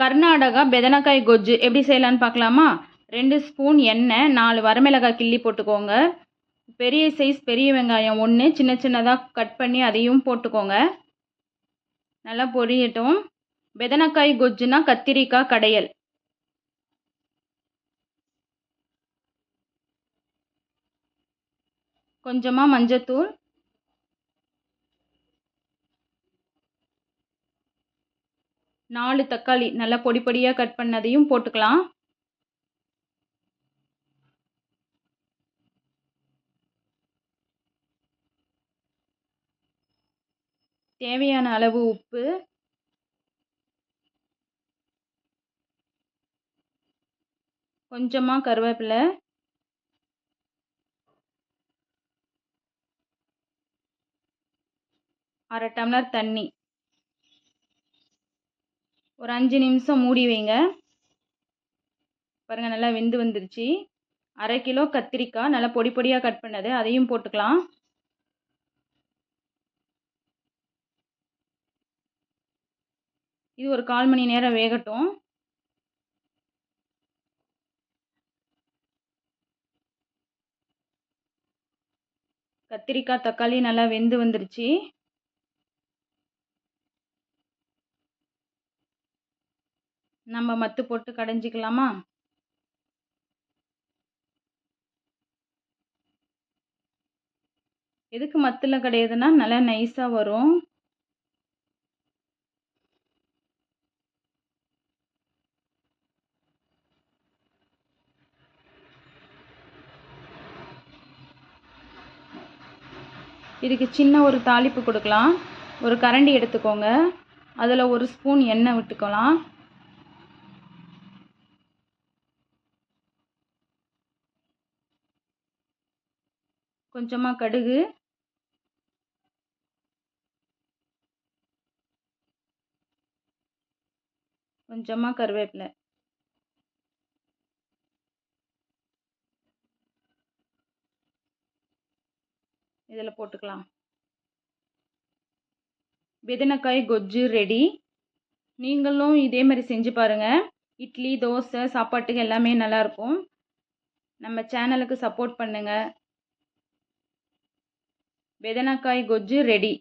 கர்நாடகா பெதனக்காய் கொஜ்ஜு எப்படி செய்யலான்னு பார்க்கலாமா? ரெண்டு ஸ்பூன் எண்ணெய் நாலு வரமிளகாய் கிள்ளி போட்டுக்கோங்க. பெரிய சைஸ் பெரிய வெங்காயம் ஒன்று சின்ன சின்னதாக கட் பண்ணி அதையும் போட்டுக்கோங்க. நல்லா பொரியட்டும். பெதனக்காய் கொஜ்ஜுனா கத்திரிக்காய் கடையல். கொஞ்சமாக மஞ்சத்தூள் நாலு தக்காளி நல்லா பொடி பொடியாக கட் பண்ணதையும் போட்டுக்கலாம். தேவையான அளவு உப்பு. கொஞ்சமாக கருவேப்பிலை. அரை டம்ளர் தண்ணி. ஒரு அஞ்சு நிமிஷம் மூடி வைங்க. பாருங்கள் நல்லா வெந்து வந்துருச்சு. அரை கிலோ கத்திரிக்காய் நல்லா பொடி பொடியாக கட் பண்ணது. அதையும் போட்டுக்கலாம். இது ஒரு கால் மணி நேரம் வேகட்டும். கத்திரிக்காய் தக்காளி நல்லா வெந்து வந்துருச்சு. நம்ம மத்து போட்டு கடைஞ்சிக்கலாமா? எதுக்கு மத்தில் கிடையாதுன்னா நல்லா நைஸாக வரும். இதுக்கு சின்ன ஒரு தாளிப்பு கொடுக்கலாம். ஒரு கரண்டி எடுத்துக்கோங்க. அதில் ஒரு ஸ்பூன் எண்ணெய் விட்டுக்கலாம். கொஞ்சமாக கடுகு. கொஞ்சமாக கருவேப்பிலை. இதில் போட்டுக்கலாம். வெதினக்காய் கொஜ்ஜு ரெடி நீங்களும் இதே மாதிரி செஞ்சு பாருங்கள் இட்லி தோசை சாப்பாட்டுக்கு எல்லாமே நல்லாயிருக்கும் நம்ம சேனலுக்கு சப்போர்ட் பண்ணுங்கள் வெதனக்காய் கொஜ்ஜு ரெடி